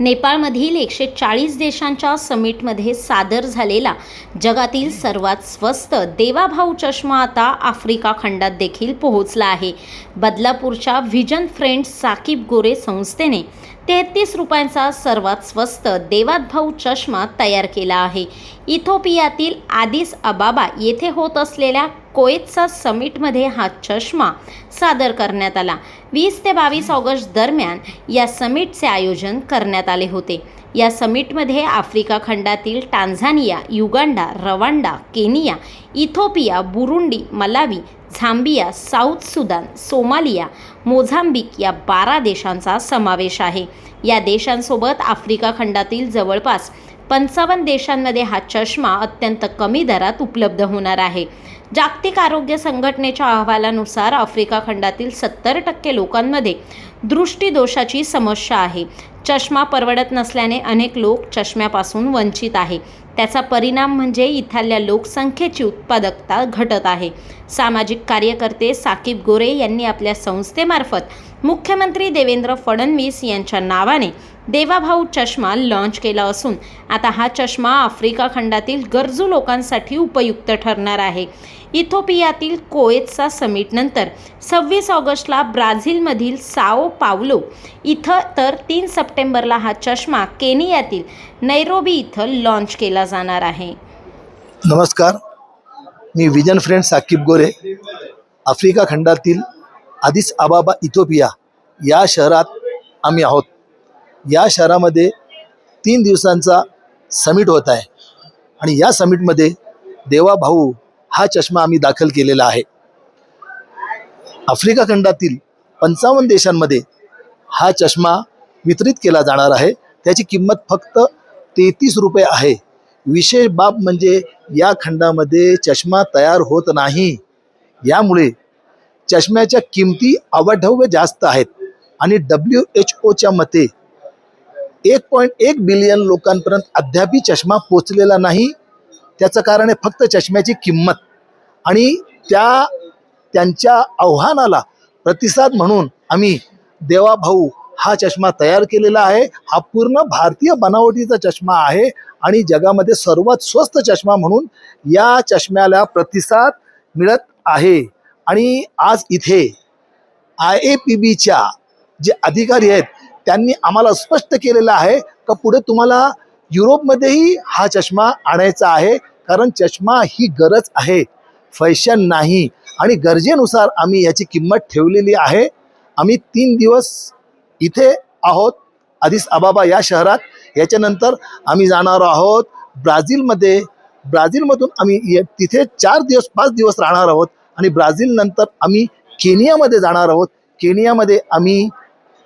नेपाळमधील एकशे चाळीस देशांच्या समिटमध्ये सादर झालेला जगातील सर्वात स्वस्त देवाभाऊ चष्मा आता आफ्रिका खंडात देखील पोहोचला आहे. बदलापूरच्या व्हिजन फ्रेंड्स साकीब गोरे संस्थेने तेहतीस रुपयांचा सर्वात स्वस्त देवाभाऊ चष्मा तयार केला आहे. इथोपियातील आदिस अबाबा येथे होत असलेल्या कोएतचा समिटमध्ये हा चष्मा सादर करण्यात आला. वीस ते बावीस ऑगस्ट दरम्यान या समिटचे आयोजन करण्यात आले होते. या समिटमध्ये आफ्रिका खंडातील Tanzania Uganda Rwanda Kenya Ethiopia Burundi Malawi Zambia South Sudan Somalia Mozambique या बारा देशांचा समावेश आहे. या देशांसोबत आफ्रिका खंडातील जवळपास पंचावन्न देशांमध्ये हा चष्मा अत्यंत कमी दरात उपलब्ध होणार आहे. जागतिक आरोग्य संघटनेच्या अहवालानुसार आफ्रिका खंडातील सत्तर टक्के लोकांमध्ये दृष्टीदोषाची समस्या आहे. चष्मा परवडत नसल्याने अनेक लोक चष्म्यापासून वंचित आहे. त्याचा परिणाम म्हणजे इथल्या लोकसंख्येची उत्पादकता घटत आहे. सामाजिक कार्यकर्ते साकीब गोरे यांनी आपल्या संस्थेमार्फत मुख्यमंत्री देवेंद्र फडणवीस यांच्या नावाने देवाभाऊ चष्मा लॉन्च केला असून आता हा चष्मा आफ्रिका खंडातील गरजू लोकांसाठी उपयुक्त ठरणार आहे. इथोपियातील कोएतचा समिटनंतर सव्वीस ऑगस्टला ब्राझीलमधील साओ पावलो इथं तर तीन सप्टेंबरला हा चष्मा केनियातील नैरोबी इथं लॉन्च केला जाणार आहे. नमस्कार. मी vision friend Saqib Gore. Africa खंडातील आदिस अबाबा इथोपिया या शहरात आम्ही आहोत. या शहरामध्ये तीन दिवसांचा समिट होत आहे. आणि या समिटमध्ये देवा भाऊ हा चष्मा आम्ही दाखल केलेला आहे. आफ्रिका खंडातील पंचावन्न देशांमध्ये हा चष्मा वितरित केला जाणार आहे. त्याची किंमत फक्त तेहतीस रुपये आहे. विशेष बाब म्हणजे या खंडामध्ये चष्मा तयार होत नाही. यामुळे चष्म्याच्या किमती अवाढव्य जास्त आहेत. आणि डब्ल्यू एच ओच्या मते एक पॉईंट एक बिलियन लोकांपर्यंत अद्यापही चष्मा पोचलेला नाही. त्याचं कारण आहे फक्त चष्म्याची किंमत. आणि त्या त्यांच्या आव्हानाला प्रतिसाद म्हणून आम्ही देवाभाऊ हा चष्मा तयार केलेला आहे. हा पूर्ण भारतीय बनावटीचा चष्मा आहे आणि जगामध्ये सर्वात स्वस्त चष्मा म्हणून या चष्म्याला प्रतिसाद मिळत आहे. आणि आज इथे आय ए पी बीच्या जे अधिकारी आहेत त्यांनी आम्हाला स्पष्ट केलेलं आहे का पुढे तुम्हाला युरोपमध्येही हा चष्मा आणायचा आहे कारण चष्मा ही गरज आहे फॅशन नाही. आणि गरजेनुसार आम्ही याची किंमत ठेवलेली आहे. आम्ही तीन दिवस इथे आहोत आधीच अबाबा या शहरात. याच्यानंतर आम्ही जाणार आहोत ब्राझीलमध्ये. ब्राझीलमधून आम्ही ये- तिथे चार दिवस पाच दिवस राहणार आहोत. आणि ब्राझीलनंतर आम्ही केनियामध्ये जाणार आहोत. केनियामध्ये आम्ही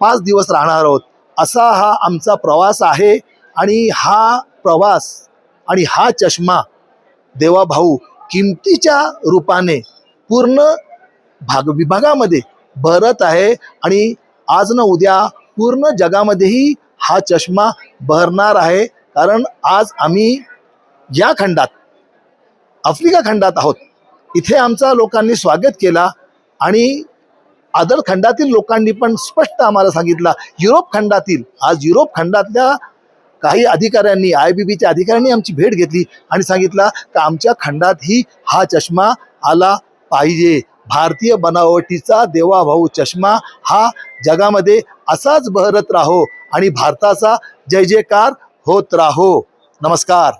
पाच दिवस राहणार आहोत. असा हा आमचा प्रवास आहे आणि हा प्रवास आणि हा चष्मा देवा भाऊ किमतीच्या रूपाने पूर्ण भाग विभागामध्ये भरत आहे आणि आज न उद्या पूर्ण जगामध्येही हा चष्मा बहरणार आहे. कारण आज आम्ही या खंडात आफ्रिका खंडात आहोत. इथे आमचा लोकांनी स्वागत केला आणि आदर खंडातील लोकांनी पण स्पष्ट आम्हाला सांगितलं युरोप खंडातील आज युरोप खंडातल्या काही अधिकाऱ्यांनी आय बी बीच्या अधिकाऱ्यांनी आमची भेट घेतली आणि सांगितलं का आमच्या खंडातही हा चष्मा आला पाहिजे. भारतीय बनावटीचा देवाभाऊ चष्मा हा जगामध्ये असाच बहरत राहो आणि भारताचा जय जयकार होत राहो. नमस्कार.